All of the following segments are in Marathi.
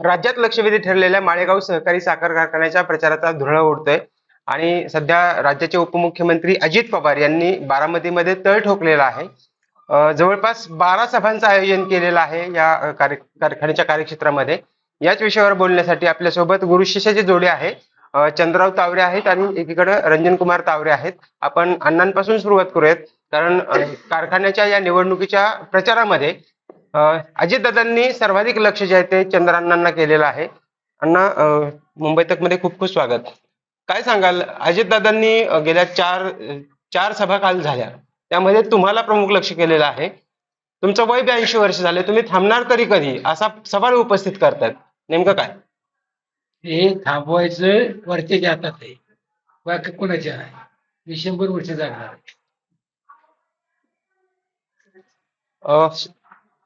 राज्यात लक्षवेधी ठरलेल्या माळेगाव सहकारी साखर कारखान्याच्या प्रचाराचा धुरळा उडतोय. आणि सध्या राज्याचे उपमुख्यमंत्री अजित पवार यांनी बारामतीमध्ये तळ ठोकलेला आहे. जवळपास बारा सभांचं आयोजन केलेलं आहे या कार्य कारखान्याच्या कार्यक्षेत्रामध्ये. याच विषयावर बोलण्यासाठी आपल्यासोबत गुरुशिष्याची जोडी आहे. चंद्रराव तावरे आहेत आणि एकीकडे रंजन कुमार तावरे आहेत. आपण अण्णांपासून सुरुवात करूयात. कारण कारखान्याच्या या निवडणुकीच्या प्रचारामध्ये अजितदादांनी सर्वाधिक लक्ष जे आहे ते चंद्रांना केलेलं आहे. अण्णा मुंबई तकमध्ये खूप खूप स्वागत. काय सांगाल? अजितदादांनी गेल्या चार चार सभा काल झाल्या. त्यामध्ये तुम्हाला प्रमुख लक्ष केलेलं आहे. तुमचं वय ब्याऐंशी वर्ष झाले. तुम्ही थांबणार तरी कधी? असा सवाल उपस्थित करतात. नेमकं काय? हे थांबवायचं वरच्याच्या हातात आहे बाकी कोणाच्या? नाही मी शंभर वर्ष. अ,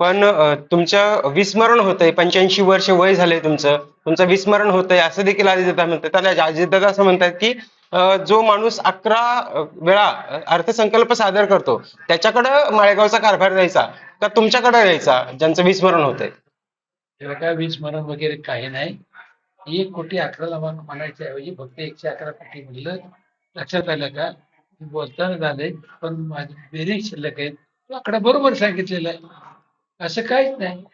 पण अ, तुमचं विस्मरण होतंय. पंच्याऐंशी वर्ष वय झालंय तुमचं. तुमचं विस्मरण होतंय. असं देखील अजितदादा म्हणतात. त्याला अजितदादा असं म्हणतात की अ, जो माणूस अकरा अ, वेळा अ, अर्थसंकल्प सादर करतो त्याच्याकडं माळेगावचा कारभार द्यायचा का तुमच्याकडे द्यायचा? ज्यांचं विस्मरण होतंय. त्याला काय विस्मरण वगैरे काही नाही. एक कोटी अकराला म्हणायच्या ऐवजी फक्त एकशे अकरा कोटी म्हणलं. लक्षात आलं का? बोलताना झालंय पण माझी बेरीज शिल्लक आहे. तो आकडा बरोबर सांगितलेला आहे. असं काहीच नाही.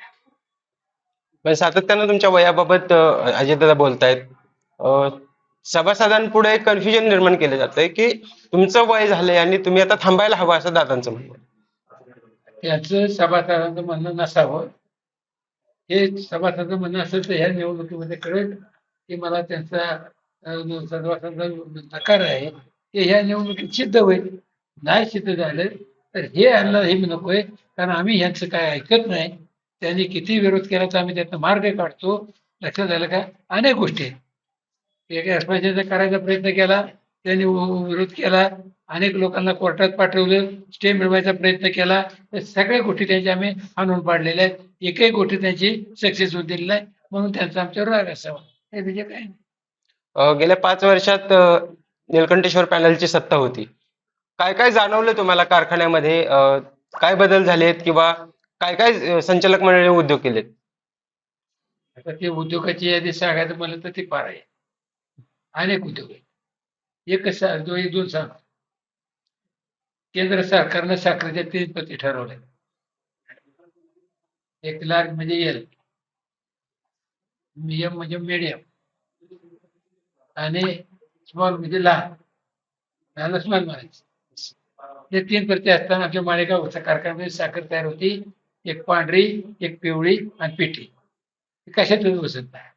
पण सातत्यानं तुमच्या वयाबाबत अ, अजितदादा बोलतायत. अ, सभासदांपुढे कन्फ्युजन निर्माण केलं जातंय की तुमचं वय झालंय आणि तुम्ही आता थांबायला हवं असं दादांचं म्हणणं आहे. त्याचं सभासदांचं म्हणणं नसावं. हे सभासदांचं म्हणणं असेल तर ह्या निवडणुकीमध्ये कळेल की मला त्यांचा अं, सभासदांचा नकार आहे. ते ह्या निवडणुकीत सिद्ध होईल. नाही सिद्ध झालं तर हे आणलं हे मी नकोय कारण आम्ही ह्यांचं काय ऐकत नाही. त्यांनी किती विरोध केला तर आम्ही त्यातनं मार्ग काढतो. लक्षात आलं का? अनेक गोष्टी आहेत. एका अस्पृश्याचा करायचा प्रयत्न केला त्यांनी विरोध केला. अनेक लोकांना कोर्टात पाठवलं स्टे मिळवायचा प्रयत्न केला. तर सगळ्या गोष्टी त्यांच्या आम्ही आणून पाडलेल्या आहेत. एकही गोष्टी त्यांची सक्सेस होऊन दिली नाही म्हणून त्यांचा आमच्यावर राग असावा. हे म्हणजे काय? नाही. गेल्या पाच वर्षात अ, निलकंठेश्वर पॅनलची सत्ता होती. काय काय जाणवलं तुम्हाला कारखान्यामध्ये? अ, काय बदल झालेत किंवा काय काय अ, संचालक मंडळी उद्योग केलेत? आता ते उद्योगाची यादी सांगायचं म्हणलं तर ती फार आहे. अनेक उद्योग आहेत. एक सा- दो- एक दोन सांग केंद्र सरकारनं साखरेच्या तीन पती ठरवल्या एक लाख म्हणजे एल मीडियम म्हणजे मिडियम आणि स्मॉल म्हणजे लहान. लहान स्मॉल म्हणायचं. हे तीन प्रती असताना आमच्या माळेगाव कारखान्यामध्ये साखर तयार होती एक पांढरी एक पिवळी आणि पिठी. कशातच बसत नाही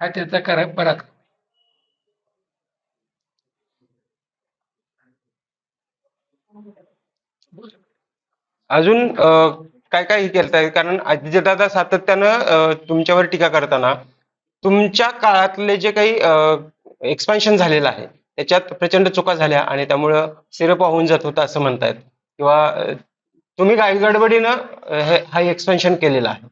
हा त्यांचा करा पराक्रम. अजून काय काय केलं कारण अजितदादा सातत्यानं तुमच्यावर टीका करताना तुमच्या काळातले जे काही एक्सपान्शन झालेलं आहे त्याच्यात प्रचंड चुका झाल्या आणि त्यामुळं सिरप होऊन जात होता असं म्हणतायत. किंवा तुम्ही काही गडबडीनं हा एक्सपेन्शन केलेला आहे.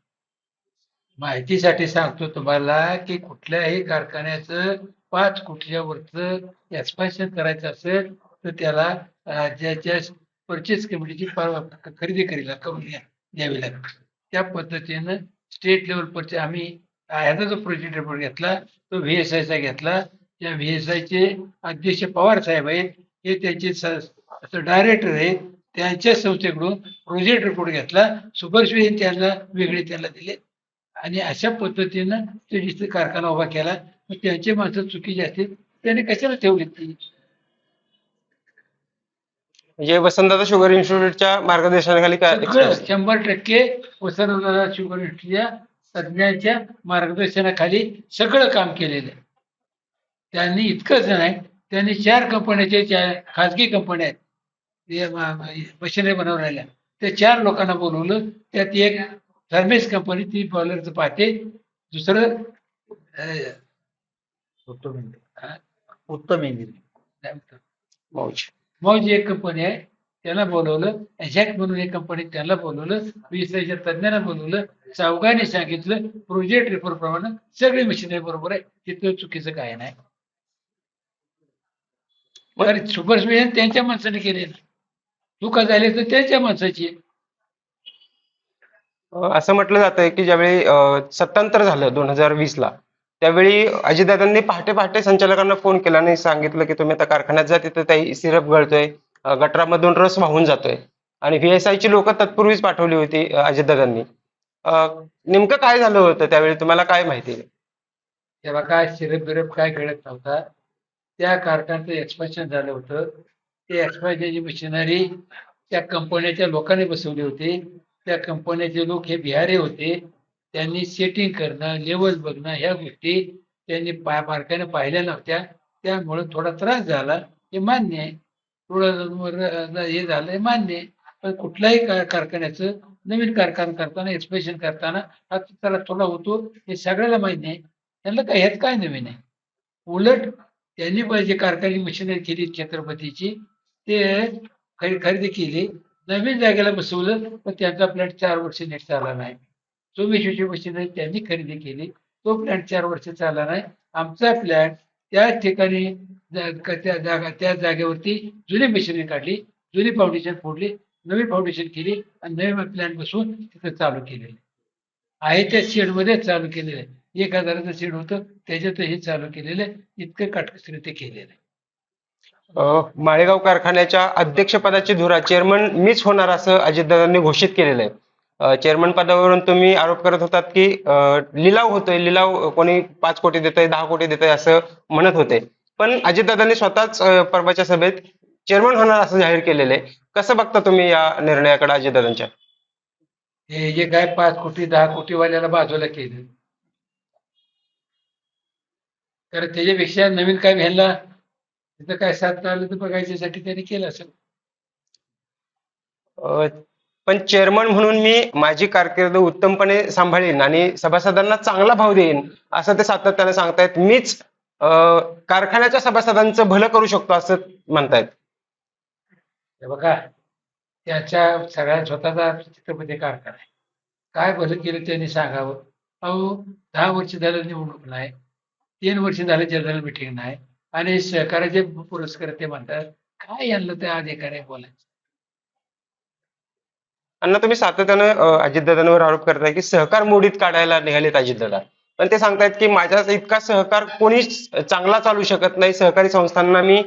माहितीसाठी सांगतो तुम्हाला की कुठल्याही कारखान्याचं पाच कोटीच्या वरचं एक्सपान्शन करायचं असेल तर त्याला राज्याच्या परचेस कमिटीची खरेदी करीला कंपनी द्यावी लागते त्या पद्धतीनं स्टेट लेवल परचे आम्ही ह्याचा जो प्रोजेक्ट रिपोर्ट घेतला तो व्ही एस आयचा घेतला त्या व्ही एस आयचे अध्यक्ष पवार साहेब आहेत हे त्यांचे डायरेक्टर आहेत. त्यांच्या संस्थेकडून प्रोजेक्ट रिपोर्ट घेतला. सुपरविजन त्यांना वेगळे त्यांना दिले. आणि अशा पद्धतीनं ते जिथे कारखाना उभा केला. मग त्यांची माणसं चुकीची असतील त्यांनी कशाला ठेवली ती? म्हणजे वसंतदादा शुगर इन्स्टिट्यूटच्या मार्गदर्शनाखाली काय शंभर टक्के वसंतदादा शुगर इंस्टिट्यूटच्या तज्ज्ञांच्या मार्गदर्शनाखाली सगळं काम केलेलं आहे. त्यांनी इतकंच नाही त्यांनी चार कंपन्याचे चार खाजगी कंपन्या आहेत. मशिनरी बनवून राहिल्या. त्या चार लोकांना बोलवलं. त्यात एक थर्मेस कंपनी ती बॉयलरचं पाहते. दुसरं? उत्तम? मौज. मौज एक कंपनी आहे. त्याला बोलवलं. झॅक म्हणून एक कंपनी त्याला बोलवलं. वीसच्या तज्ञांना बोलवलं. चौघांनी सांगितलं. प्रोजेक्ट रिपोर्ट प्रमाणे सगळी मशिनरी बरोबर आहे. तिथं चुकीचं काय नाही. तर सुपरस्पेशन त्यांच्या माणसाने केले चुका झाली तर त्यांच्या माणसाची. असं म्हटलं जातंय की ज्यावेळी सत्तांतर झालं दोन हजार वीस ला त्यावेळी अजितदादांनी पहाटे पहाटे संचालकांना फोन केला आणि सांगितलं की तुम्ही आता कारखान्यात जा तिथं काही सिरप गळतोय गटारामधून रस वाहून जातोय. आणि व्हीएसआय ची लोक तत्पूर्वीच पाठवली होती अजितदादांनी. नेमकं काय झालं होतं त्यावेळी? तुम्हाला काय माहिती? आहे? तेव्हा काय सिरप बिरप काय कळत नव्हता? त्या कारखान्याचं एक्सपान्शन झालं होतं. ते एक्सपान्शनची मशिनरी त्या कंपन्याच्या लोकांनी बसवली होती. त्या कंपन्याचे लोक हे बिहारी होते. त्यांनी सेटिंग करणं लेवल बघणं ह्या गोष्टी त्यांनी पा बारकाईने पाहिल्या नव्हत्या. त्यामुळे थोडा त्रास झाला. हे मान्य आहे. थोडं हे झालं हे मान्य आहे. पण कुठल्याही कारखान्याचं नवीन कारखाना करताना एक्सप्रेशन करताना हा त्याला थोडा होतो हे सगळ्याला मान्य आहे. त्यांना काय ह्यात काय नवीन आहे? उलट त्यांनी पाहिजे कारखानी मशिनरी केली छत्रपतीची ते खरे खरेदी केली. नवीन जागेला बसवलं पण त्यांचा प्लॅट चार वर्ष नीट चालला नाही. जो मशिनरी त्यांनी खरेदी केली तो प्लॅट चार वर्ष चालला नाही. आमचा प्लॅट त्या ठिकाणी त्या जागा त्या जागेवरती जुनी मशिनरी काढली जुनी फाउंडेशन फोडली नवी फाउंडेशन केली आणि नवीन प्लॅन बसवून तिथं चालू केलेले आहे. त्या शेडमध्ये चालू केलेलं आहे. एक हजाराचं शेड होतं. त्याच्यात हे चालू केलेलं आहे. इतकं काटकसरीते केलेलं आहे. माळेगाव कारखान्याच्या अध्यक्षपदाची धुरा चेअरमन मीच होणार असं अजितदादांनी घोषित केलेलं आहे. चेअरमन पदावरून तुम्ही आरोप करत होतात की लिलाव होतोय. लिलाव कोणी पाच कोटी देतंय दहा कोटी देतंय असं म्हणत होते. पण अजितदादांनी स्वतःच परवाच्या सभेत चेअरमन होणार असं जाहीर केलेलं आहे. कसं बघता तुम्ही या निर्णयाकडे अजितदादांच्या? हे जे काय पाच कोटी दहा कोटी वाल्याला बाजूला केलं. तर त्याच्यापेक्षा नवीन काय घ्यायला तिथं काय साथ आलं तर बघायच्यासाठी त्यांनी केलं असेल. पण चेअरमन म्हणून मी माझी कारकीर्द उत्तमपणे सांभाळीन आणि सभासदांना चांगला भाव देईन असं ते सातत्याने सांगतायत. मीच कारखान्याच्या सभासदांचं भलं करू शकतो असं म्हणतायत. हे बघा त्याच्या सगळ्या स्वतःचा चित्रपती कारखाना आहे. काय भलं केलं त्यांनी सांगावं? अहो दहा वर्ष झालं निवडणूक नाही. तीन वर्ष झाले जनरल मिटिंग नाही. आणि सहकाराचे पुरस्कार ते म्हणतात काय यांना त्या अधिकारी बोलायचं? अण्णा तुम्ही सातत्यानं अजितदादांवर आरोप करताय की सहकार मोडीत काढायला निघालेत अजितदादा. पण ते सांगतायत की माझ्या इतका सहकार कोणीच चांगला चालू शकत नाही. सहकारी संस्थांना मी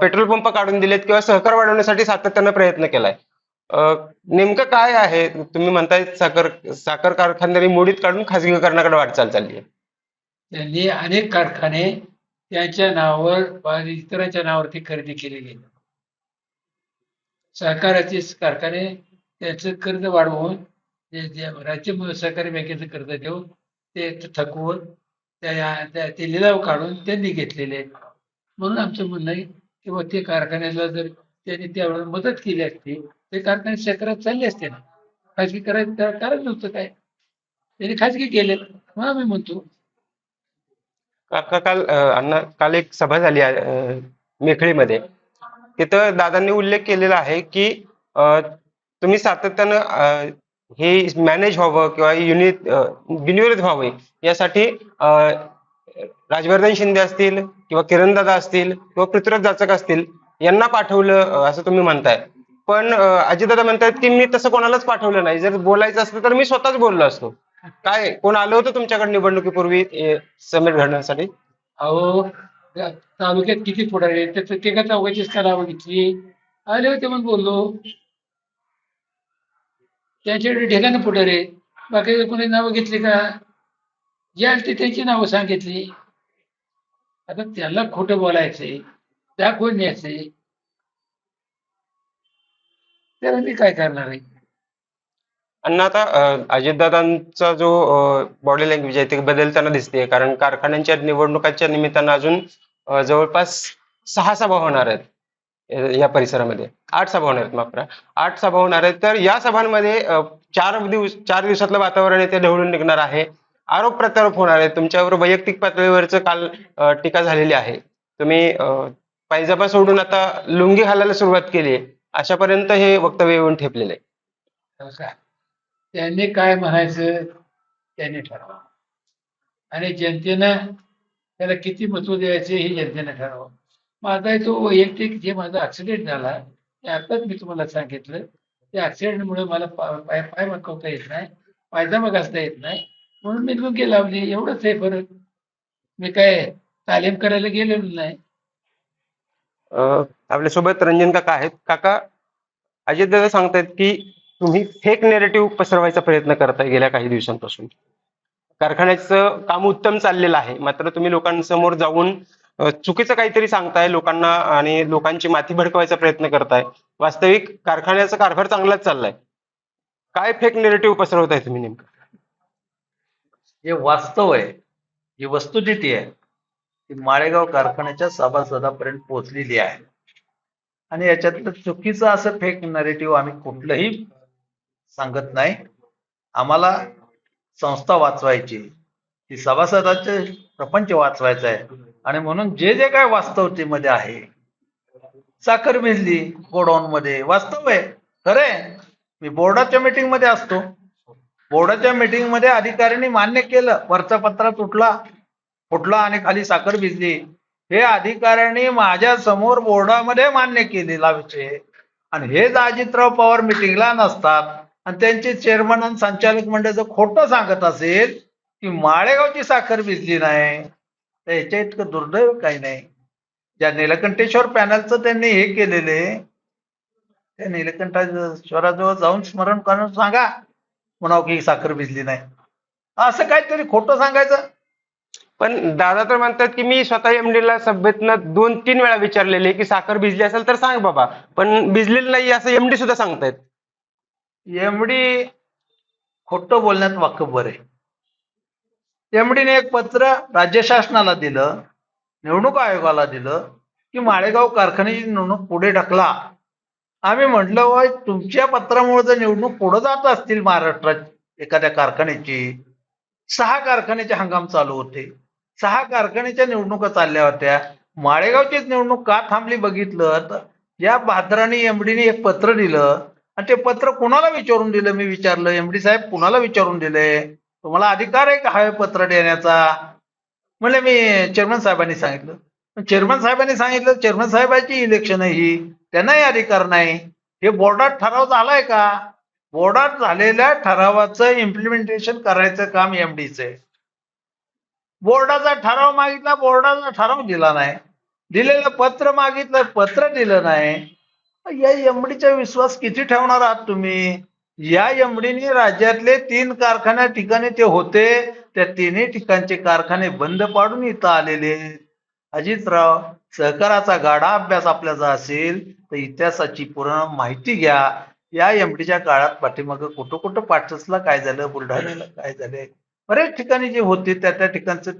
पेट्रोल पंप काढून दिलेत किंवा सहकार वाढवण्यासाठी सातत्यानं प्रयत्न केलाय. नेमकं काय आहे? तुम्ही म्हणताय साखर साखर कारखानदारी मोडीत काढून खाजगीकरणाकडे वाटचाल चालली आहे. त्यांनी अनेक कारखाने त्यांच्या नावावर इतरांच्या नावावरती खरेदी केले गेले सहकाराचे कारखाने त्याचं कर्ज वाढवून राज्य सहकारी बँकेचं कर्ज देऊन ते थकवून त्या ते लिलाव काढून त्यांनी घेतलेले. म्हणून आमचं म्हणणं आहे की ते कारखान्याला जर त्यांनी त्यावेळेला मदत केली असती ते कारखाने सहकारात चालले असते ना. खाजगी करायचं करायचं नव्हतं काय. त्यांनी खाजगी केले म्हणून आम्ही म्हणतो काका काल अण्णा काल एक सभा झाली आहे, मेखळीमध्ये. तिथं दादांनी उल्लेख केलेला आहे की तुम्ही सातत्यानं हे मॅनेज व्हावं किंवा युनिट बिनविरोध व्हावे यासाठी राजवर्धन शिंदे असतील किंवा किरणदादा असतील किंवा पृथ्वीराज जाचक असतील यांना पाठवलं असं तुम्ही म्हणताय. पण अजितदादा म्हणतायत की मी तसं कोणालाच पाठवलं नाही. जर बोलायचं असतं तर मी स्वतःच बोललो असतो. काय कोण आलं होतं तुमच्याकडे निवडणुकीपूर्वी ए, समेट घडण्यासाठी? अहो तालुक्यात किती पुढारी आहेत? त्याचं ते का चौघाचीच का घेतली आले होते मग बोललो. त्यांच्याकडे ढेगाने पुढारी आहेत. बाकी कोणी नावं घेतली का? जे आले ते त्यांची नावं सांगितली. आता त्याला खोटं बोलायचंय दाखवून न्यायचंय त्याला मी काय करणार आहे? आणि आता अ, अजितदादांचा जो बॉडी लँग्वेज आहे ते बदलताना दिसते कारण कारखान्यांच्या निवडणुकांच्या निमित्तानं अजून अ, जवळपास सहा सभा होणार आहेत अ, या परिसरामध्ये. आठ सभा होणार आहेत माफ करा. आठ सभा होणार आहेत. तर या सभांमध्ये अ, चार दिवस चार दिवसातलं वातावरण आहे ते ढवळून निघणार आहे. आरोप प्रत्यारोप होणार आहे तुमच्यावर वैयक्तिक पातळीवरचं काल अ, टीका झालेली आहे. तुम्ही अ, पायजामा सोडून आता लुंगी घालायला सुरुवात केली आहे. अशापर्यंत हे वक्तव्य येऊन ठेपलेलं आहे. हो नमस्कार त्यांनी काय म्हणायचं त्यांनी ठरवा. आणि जनतेनं त्याला किती महत्त्व द्यायचे हे जनतेनं ठरवा. माझा तो वैयक्तिक जे माझा ऍक्सिडेंट झाला ते आताच मी तुम्हाला सांगितलं. त्या ऍक्सिडेंटमुळे मला पाय पाय मकवता येत नाही पायजामा घासता येत नाही. म्हणून मी लुंगी लावली एवढंच आहे फरक. मी काय तालीम करायला गेलेलो नाही. अं, आपल्यासोबत रंजन काका आहेत. काका अजित दादा सांगतायत की तुम्ही फेक नेरेटिव्ह पसरवायचा प्रयत्न करताय गेल्या काही दिवसांपासून. कारखान्याचं काम उत्तम चाललेलं आहे. मात्र तुम्ही लोकांसमोर जाऊन चुकीचं काहीतरी सांगताय लोकांना आणि लोकांची माथी भडकवायचा प्रयत्न करताय. वास्तविक कारखान्याचा कारभार चांगलाच चाललाय. काय फेक नेरेटिव्ह पसरवताय तुम्ही नेमकं? हे वास्तव आहे. ही वस्तुस्थिती आहे ती माळेगाव कारखान्याच्या सभासदापर्यंत पोहोचलेली आहे. आणि याच्यातलं चुकीचं असं फेक नरेटिव्ह आम्ही कुठलंही सांगत नाही. आम्हाला संस्था वाचवायची ती सभासदाचे प्रपंच वाचवायचा आहे. आणि म्हणून जे जे काय वास्तवतेमध्ये आहे साखर भिजली गोडाऊन मध्ये वास्तव आहे. खरे मी बोर्डाच्या मीटिंगमध्ये असतो. बोर्डाच्या मीटिंगमध्ये अधिकाऱ्यांनी मान्य केलं. वरचा पत्रा तुटला. फुटला आणि खाली साखर भिजली. हे अधिकाऱ्यांनी माझ्यासमोर बोर्डामध्ये मान्य केलेला विषय. आणि हेच अजितराव पवार मिटिंगला नसतात. आणि त्यांचे चेअरमन आणि संचालक मंडळ जर खोटं सांगत असेल की माळेगावची साखर भिजली नाही तर याच्या इतकं दुर्दैव काही नाही. ज्या निलकंठेश्वर पॅनलचं त्यांनी हे केलेले त्या निलकंठेश्वराजवळ जाऊन स्मरण करून सांगा म्हणावं की साखर भिजली नाही. असं काहीतरी खोटं सांगायचं? पण दादा तर म्हणतात की मी स्वतः एमडीला सभेतनं दोन तीन वेळा विचारलेले की साखर भिजली असेल तर सांग बाबा. पण भिजलेली नाही असं एमडी सुद्धा सांगतायत. एमडी खोटं बोलण्यात वाकबर आहे. एमडीने एक पत्र राज्य शासनाला दिलं निवडणूक आयोगाला दिलं की माळेगाव कारखान्याची निवडणूक पुढे ढकला. आम्ही म्हटलं व तुमच्या पत्रामुळे जर निवडणूक पुढे जात असतील महाराष्ट्रात एखाद्या कारखान्याची सहा कारखान्याचे हंगाम चालू होते. सहा कारखान्याच्या निवडणुका चालल्या होत्या. माळेगावचीच निवडणूक का थांबली बघितलं तर या भाद्राने एमडीने एक पत्र दिलं आणि ते पत्र कुणाला विचारून दिलं? मी विचारलं. एमडी साहेब कुणाला विचारून दिले? तुम्हाला अधिकार आहे का हवे पत्र देण्याचा? म्हणले मी चेअरमन साहेबांनी सांगितलं. चेअरमन साहेबांनी सांगितलं चेअरमन साहेबांची इलेक्शन आहे ही. त्यांनाही अधिकार नाही. हे बोर्डात ठराव झालाय का? बोर्डात झालेल्या ठरावाचं इम्प्लिमेंटेशन करायचं काम एमडीचं आहे. बोर्डाचा ठराव मागितला बोर्डाचा ठराव दिला नाही. दिलेलं पत्र मागितलं पत्र दिलं नाही. या एमडीचा विश्वास किती ठेवणार आहात तुम्ही? या एमडीने राज्यातले तीन कारखान्या ठिकाणी ते होते त्या तिन्ही ठिकाणचे कारखाने बंद पाडून इथं आलेले अजितराव सहकाराचा गाढा अभ्यास आपल्याचा असेल तर इतिहासाची पूर्ण माहिती घ्या. या एमडीच्या काळात पाठीमागं कुठं कुठं पाटसला काय झालं बुलढाण्याला काय झालं बरेच ठिकाणी जे होते त्या त्या ठिकाणचं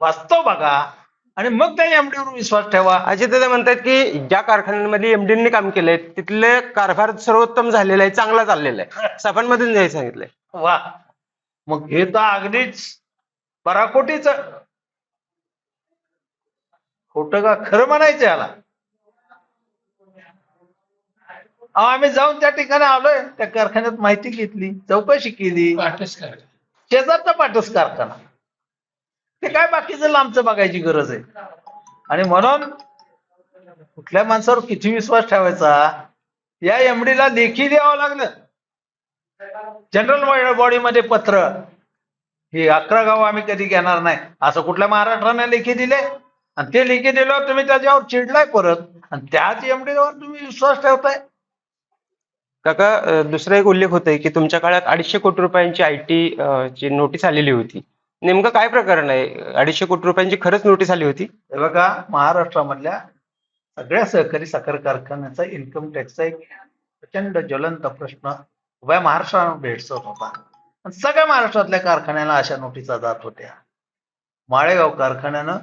वास्तव बघा. आणि मग त्या एमडीवर विश्वास ठेवा. अजित दादा म्हणतात की ज्या कारखान्यांमध्ये एमडीने काम केलंय तिथले कारभार सर्वोत्तम झालेला आहे चांगला चाललेला आहे. सभांमधून नाही सांगितलंय. वा. मग हे तर अगदीच पराकोटीच. खोटं का खरं म्हणायचं याला? अहो, आम्ही जाऊन त्या ठिकाणी आलोय त्या कारखान्यात माहिती घेतली चौकशी केली. शेजारचा पाठच कारखाना. ते काय बाकीचं लांबचं बघायची गरज आहे? आणि म्हणून कुठल्या माणसावर किती विश्वास ठेवायचा? या एमडीला लेखी द्यावं लागलं. जनरल बॉडीमध्ये पत्र. हे अकरा गाव आम्ही कधी घेणार नाही. असं कुठल्या महाराष्ट्राने लेखी दिले? आणि ते लेखी दिल्यावर तुम्ही त्याच्यावर चिडलाय परत. आणि त्याच एमडीवर तुम्ही विश्वास ठेवताय. काका दुसरा एक उल्लेख होतोय की तुमच्या काळात अडीचशे कोटी रुपयांची आय टी ची नोटीस आलेली होती. नेमकं काय प्रकरण आहे? अडीचशे कोटी रुपयांची खरंच नोटीस आली होती? हे बघा महाराष्ट्रामधल्या सगळ्या सहकारी साखर कारखान्याचा इन्कम टॅक्सचा एक प्रचंड ज्वलंत प्रश्न उभ्या महाराष्ट्राला भेडसत होता. आणि सगळ्या महाराष्ट्रातल्या कारखान्याला अशा नोटिसा जात होत्या. माळेगाव कारखान्यानं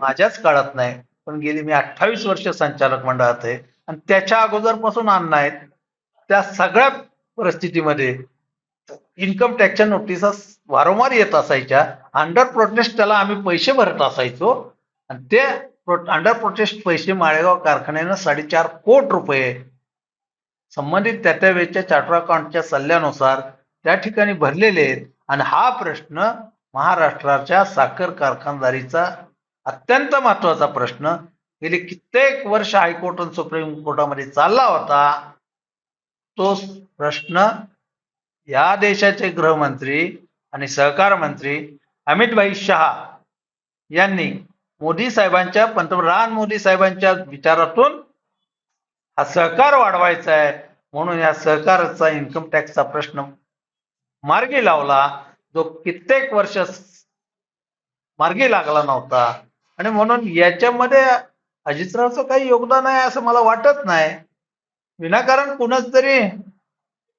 माझ्याच काळात नाही पण गेली मी अठ्ठावीस वर्ष संचालक मंडळात आहे. आणि त्याच्या अगोदरपासून आणणार आहेत. त्या सगळ्या परिस्थितीमध्ये इन्कम टॅक्सच्या नोटिसा वारंवार येत असायच्या. अंडर प्रोटेस्ट त्याला आम्ही पैसे भरत असायचो. आणि ते अंडर प्रोटेस्ट पैसे माळेगाव कारखान्यानं साडेचार कोट रुपये संबंधित त्या त्या वेळच्या चार्टर अकाउंटच्या सल्ल्यानुसार त्या ठिकाणी भरलेले आहेत. आणि हा प्रश्न महाराष्ट्राच्या साखर कारखानदारीचा अत्यंत महत्त्वाचा प्रश्न. गेली कित्येक वर्ष हायकोर्ट आणि सुप्रीम कोर्टामध्ये चालला होता. तो प्रश्न या देशाचे गृहमंत्री आणि सहकार मंत्री अमितभाई शहा यांनी मोदी साहेबांच्या पंतप्रधान मोदी साहेबांच्या विचारातून हा सहकार वाढवायचा आहे म्हणून या सहकाराचा इन्कम टॅक्सचा प्रश्न मार्गी लावला. जो कित्येक वर्ष मार्गी लागला नव्हता. आणि म्हणून याच्यामध्ये अजितरावचं काही योगदान आहे असं मला वाटत नाही. विनाकारण कुणाच तरी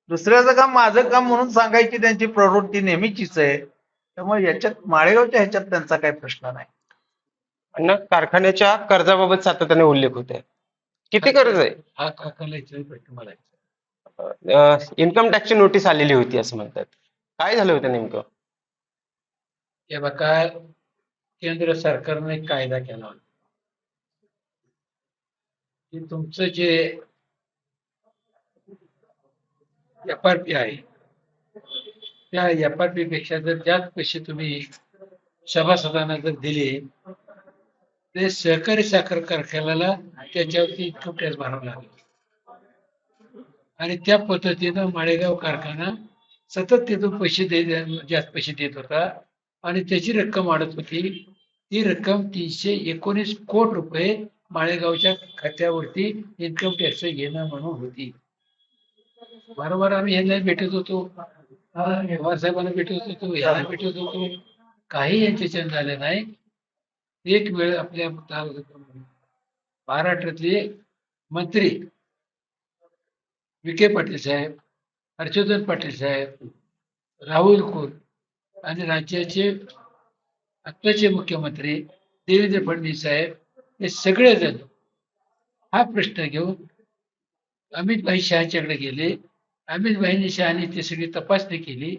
दुसऱ्याचं काम माझं काम म्हणून सांगायची त्यांची प्रवृत्ती नेहमीचीच आहे. त्यामुळे याच्यात माळेगावच्या ह्याच्यात त्यांचा काही प्रश्न नाही. अण्णा कारखान्याच्या कर्जाबाबत सातत्याने उल्लेख होत आहे. किती कर्ज आहे? हा काकाला विचारू प्रश्न मला विचार. इन्कम टॅक्सची नोटीस आलेली होती असं म्हणतात. काय झालं होतं नेमकं? हे बघा केंद्र सरकारने एक कायदा केला होता. की तुमचं जे एफ आर पी आहे. त्या एफ आर पी पेक्षा जर जास्त पैसे तुम्ही सभासदांना जर दिले ते सहकारी साखर कारखान्याला त्याच्यावरती इन्कम टॅक्स भरावा लागेल. आणि त्या पद्धतीनं माळेगाव कारखाना सतत तिथून पैसे दे जास्त पैसे देत होता आणि त्याची रक्कम वाढत होती. ती रक्कम तीनशे एकोणीस कोट रुपये माळेगावच्या खात्यावरती इन्कम टॅक्स येणं म्हणून होती. वारंवार आम्ही यांना भेटत होतो. व्यवहार साहेबांना भेटत होतो यांना भेटत होतो. काही यांच्याच्यानं झालं नाही. एक वेळ आपल्या महाराष्ट्रातले मंत्री विखे पाटील साहेब हर्षवर्धन पाटील साहेब राहुल कुल आणि राज्याचे आत्ताचे मुख्यमंत्री देवेंद्र फडणवीस साहेब हे सगळेजण हा प्रश्न घेऊन अमितभाई शहाच्याकडे गेले. अमितभाईंनी शहाने ती सगळी तपासणी केली.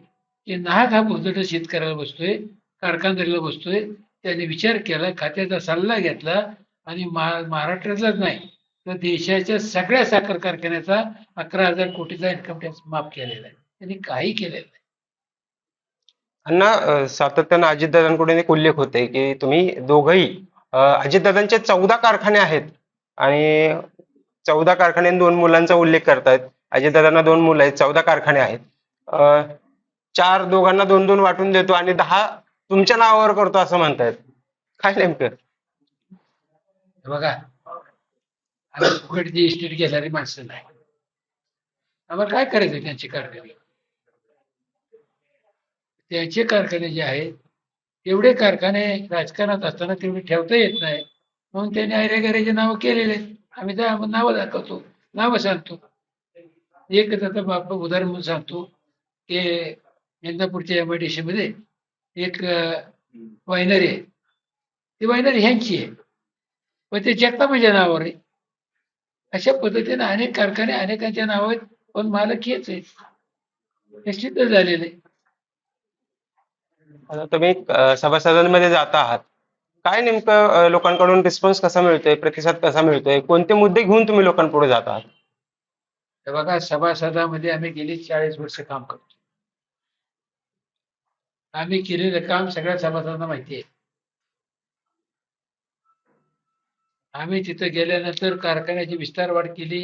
की नाहक हा भोजट शेतकऱ्याला बसतोय कारखानदारीला बसतोय. त्याने विचार केला खात्याचा सल्ला घेतला आणि महा महाराष्ट्रातलाच नाही तर देशाच्या सगळ्या साखर कारखान्याचा अकरा हजार कोटीचा इन्कम टॅक्स माफ केलेला आहे. त्यांनी काही केलेलं नाही. अण्णा सातत्यानं अजितदादांकडून एक उल्लेख होते की तुम्ही दोघही अजितदादांचे चौदा कारखाने आहेत आणि चौदा कारखान्यात दोन मुलांचा उल्लेख करतायत. अजितदादांना दोन मुलं आहेत चौदा कारखाने आहेत. चार दोघांना दोन दोन वाटून देतो आणि दहा तुमच्या नावावर करतो असं म्हणतायत. काय नेमकं? बघा. आम्ही फुकटची इस्टेट घेणारी माणसं नाही. आम्हाला काय करायचं त्यांचे कारखाने? त्यांचे कारखाने जे आहेत तेवढे कारखाने राजकारणात असताना तेवढे ठेवता येत नाही. म्हणून त्यांनी आयरेगारेचे नावं केलेले आहेत. आम्ही त्या नावं दाखवतो. नावं सांगतो. एकच आता बाप उदाहरण म्हणून सांगतो की इंदापूरच्या एम आय डी सी मध्ये एक वायनरी आहे. ती वायनरी ह्यांची आहे. पण ते जगतापाच्या नावावर आहे. अशा पद्धतीने अनेक कारखाने अनेकांच्या नावावर आहेत पण मालक हेच आहे हे सिद्ध झालेलं आहे. तुम्ही सभासदांमध्ये जात आहात. काय नेमकं लोकांकडून रिस्पॉन्स कसा मिळतोय प्रतिसाद कसा मिळतोय? कोणते मुद्दे घेऊन तुम्ही लोकांपुढे जात आहात? हे बघा सभासदामध्ये आम्ही गेली चाळीस वर्ष काम करतो. आम्ही केलेलं काम सगळ्या सभासदांना माहिती आहे. आम्ही तिथं गेल्यानंतर कारखान्याची विस्तार वाढ केली.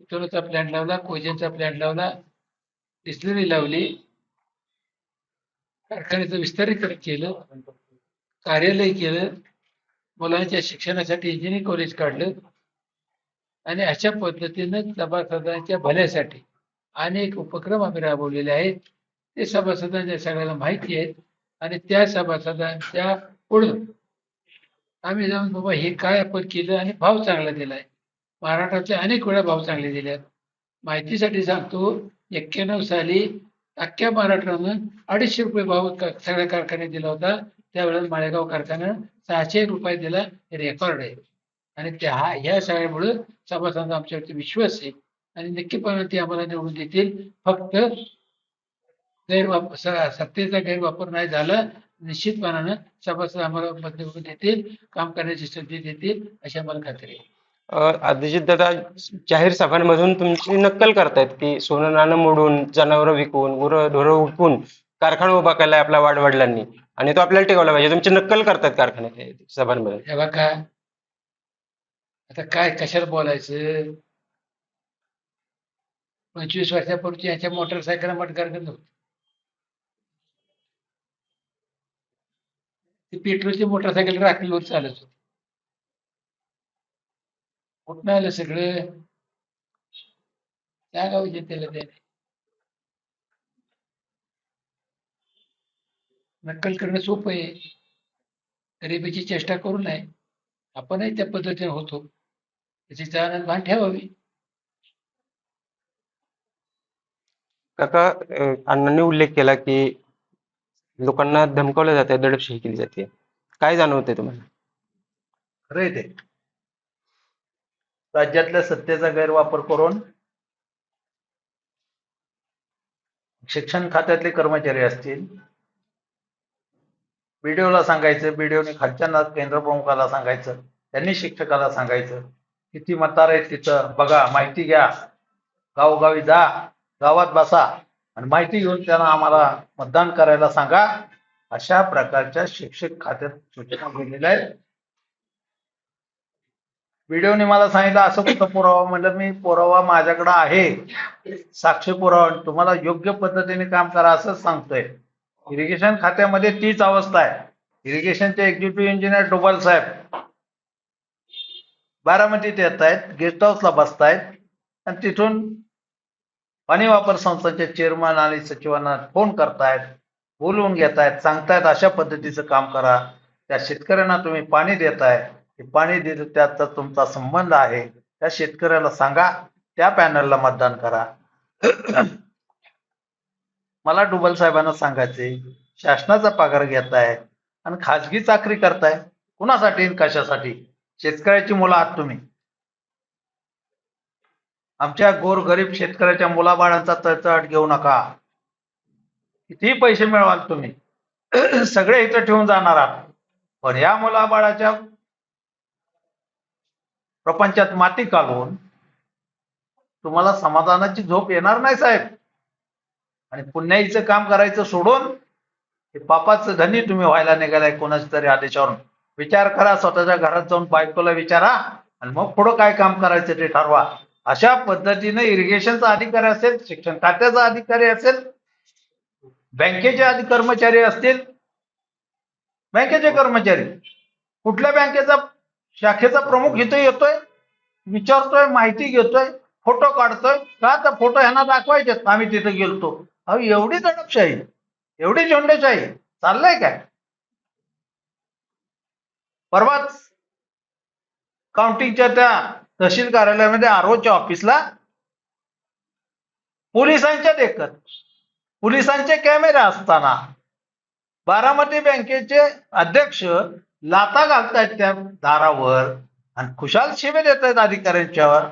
इथोनचा प्लॅन लावला कोजनचा प्लॅन लावला डिस्लरी लावली. कारखान्याचं विस्तारीकरण केलं कार्यालय केलं. मुलांच्या शिक्षणासाठी इंजिनिअरिंग कॉलेज काढलं. आणि अशा पद्धतीनं सभासदांच्या भल्यासाठी अनेक उपक्रम आम्ही राबवलेले आहेत. ते सभासदांच्या सगळ्याला माहिती आहेत आणि त्या सभासदांच्या पुढं आम्ही जाऊन बाबा हे काय आपण केलं आणि भाव चांगला दिलाय. महाराष्ट्रातले अनेक वेळा भाव चांगले दिले आहेत. माहितीसाठी सांगतो एक्क्याण्णव साली अख्ख्या महाराष्ट्रानं अडीचशे रुपये भाव सगळ्या कारखान्यात दिला होता. त्यावेळेला माळेगाव कारखान्यानं सहाशे रुपये दिला. हे रेकॉर्ड आहे. आणि त्या हा ह्या सगळ्यामुळं सभासदांचा आमच्यावरती विश्वास आहे. आणि नक्कीपणे ते आम्हाला निवडून देतील. फक्त गैरवापर सत्तेचा गैरवापर नाही झाला निश्चितपणानं सभासद आम्हाला मत निवडून देतील काम करण्याची संधी देतील अशी आम्हाला खात्री आहे. अजित दादा जाहीर सभांमधून तुमची नक्कल करतायत की सोनं नाणं मोडून जनावरं विकून गुरं ढोरं विकून कारखाना उभा केलाय आपल्या वाडवडिलांनी आणि तो आपल्याला टिकवला पाहिजे. तुमची नक्कल करतायत कारखान्यात सभांमध्ये हे बघा आता काय कशाला बोलायचं? पंचवीस वर्षापूर्वी याच्या मोटरसायकल मटकार करत होते. पेट्रोलची मोटरसायकल राखीवर चालत होती. कुठं आलं सगळं? त्या गावचे त्याला त्याने नक्कल करणं सोपं आहे. गरिबीची चेष्टा करू नये. आपणही त्या पद्धतीने होतो. त्याची जाण भान ठेवावी. काका अ, अण्णांनी उल्लेख केला की लोकांना धमकावलं जाते दडपशाही केली जाते काय जाणवतंय तुम्हाला? खरंय ते. राज्यातल्या सत्तेचा गैरवापर करून शिक्षण खात्यातले कर्मचारी असतील. बीडीओला सांगायचं बीडीओने खालच्या ना- केंद्र प्रमुखाला सांगायचं त्यांनी शिक्षकाला सांगायचं. किती मतार आहेत तिथं? बघा माहिती घ्या. गावोगावी जा गावात बसा आणि माहिती घेऊन त्यांना आम्हाला मतदान करायला सांगा. अशा प्रकारच्या शिक्षक खात्यात सूचना दिलेल्या आहेत. व्हिडिओने मला सांगितलं असं कुठं पुरावा? म्हणलं मी पुरावा माझ्याकडे आहे. साक्ष पुरावा. तुम्हाला योग्य पद्धतीने काम करा असंच सांगतोय. इरिगेशन खात्यामध्ये तीच अवस्था आहे. इरिगेशनचे एक्झिक्युटिव्ह इंजिनियर डोबाल साहेब. बारामतीत येत आहेत गेस्ट हाऊसला बसतायत. आणि तिथून पाणी वापर संस्थांचे चेअरमन आणि सचिवांना फोन करतायत बोलवून घेतायत सांगतायत अशा पद्धतीचं काम करा. त्या शेतकऱ्यांना तुम्ही पाणी देताय. ते पाणी दिलं त्याचा तुमचा संबंध आहे. त्या शेतकऱ्याला सांगा. त्या पॅनलला मतदान करा. मला डुबल साहेबांना सांगायचे शासनाचा पगार घेताय आणि खाजगी चाकरी करताय कुणासाठी कशासाठी? शेतकऱ्याची मुलं आहात तुम्ही. आमच्या गोरगरीब शेतकऱ्याच्या मुलाबाळांचा तळतळाट घेऊ नका. कितीही पैसे मिळवाल तुम्ही. सगळे इथं ठेवून जाणार आहात. पण या मुलाबाळाच्या प्रपंचात माती काढून तुम्हाला समाधानाची झोप येणार नाही साहेब. आणि पुण्याईचं काम करायचं सोडून हे पापाचं धनी तुम्ही व्हायला निघालाय कोणाच्या तरी आदेशावरून. विचार करा स्वतःच्या घरात जाऊन बायकोला विचारा आणि मग पुढं काय काम करायचं ते ठरवा. अशा पद्धतीने इरिगेशनचा अधिकारी असेल शिक्षण खात्याचा अधिकारी असेल बँकेचे कर्मचारी असतील. बँकेचे कर्मचारी. कुठल्या बँकेचा शाखेचा प्रमुख इथे येतोय विचारतोय माहिती घेतोय फोटो काढतोय. का तर फोटो ह्यांना दाखवायचे आम्ही तिथं गेलतो. अहो एवढी दडपशाही एवढी झोंडेशाही चाललंय काय? परवाच काउंटिंगच्या त्या तहसील कार्यालयामध्ये आरोच्या ऑफिसला पोलिसांच्या देखत पोलिसांचे कॅमेरे असताना बारामती बँकेचे अध्यक्ष लाता घालतायत त्या दारावर आणि खुशाल शिवे देत आहेत अधिकाऱ्यांच्यावर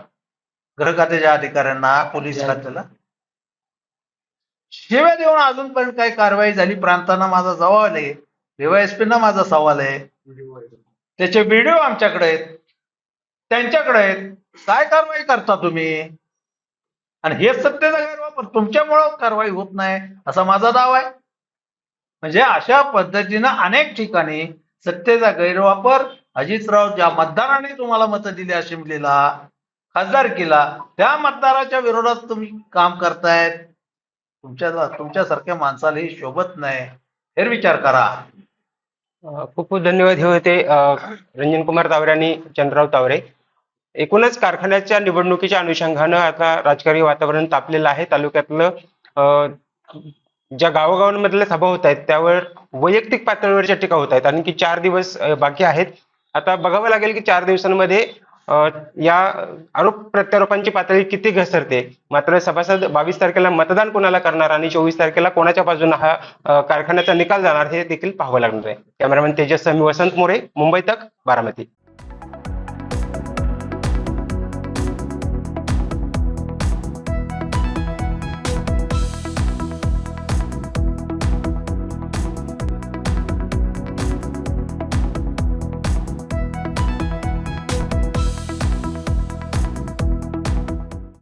गृह खात्याच्या अधिकाऱ्यांना पोलीस खात्याला. शिव्या देऊन अजूनपर्यंत काही कारवाई झाली प्रांतांना माझा सवाल आहे डीवायएसपी ना माझा सवाल आहे. त्याचे व्हिडिओ आमच्याकडे आहेत. त्यांच्याकडे आहेत. काय कारवाई करता तुम्ही? आणि हे सत्तेचा गैरवापर तुमच्यामुळं कारवाई होत नाही असा माझा दावा आहे. म्हणजे अशा पद्धतीनं अनेक ठिकाणी सत्तेचा गैरवापर अजितराव ज्या मतदाराने तुम्हाला मतं दिली असेंब्लीला खासदार केला त्या मतदाराच्या विरोधात तुम्ही काम करतायत. तुमच्या तुमच्यासारख्या माणसाला हे शोभत नाही. फेर विचार करा. अ, खूप खूप धन्यवाद. हे होते अ, रंजन कुमार तावरे आणि चंद्रराव तावरे. एकूणच कारखान्याच्या निवडणुकीच्या अनुषंगानं आता राजकीय वातावरण तापलेलं आहे. तालुक्यातलं अ, ज्या गावागावांमधल्या सभा होत आहेत त्यावर वैयक्तिक पातळीवरच्या टीका होत आहेत. आणखी चार दिवस अ, बाकी आहेत. आता बघावं लागेल की चार दिवसांमध्ये या आरोप प्रत्यारोपांची पातळी किती घसरते? मात्र सभासद बावीस तारखेला मतदान कोणाला करणार आणि चोवीस तारखेला कोणाच्या बाजूने हा कारखान्याचा निकाल जाणार हे देखील पाहावं लागणार आहे. कॅमेरामॅन तेजस समी वसंत मोरे मुंबई तक बारामती.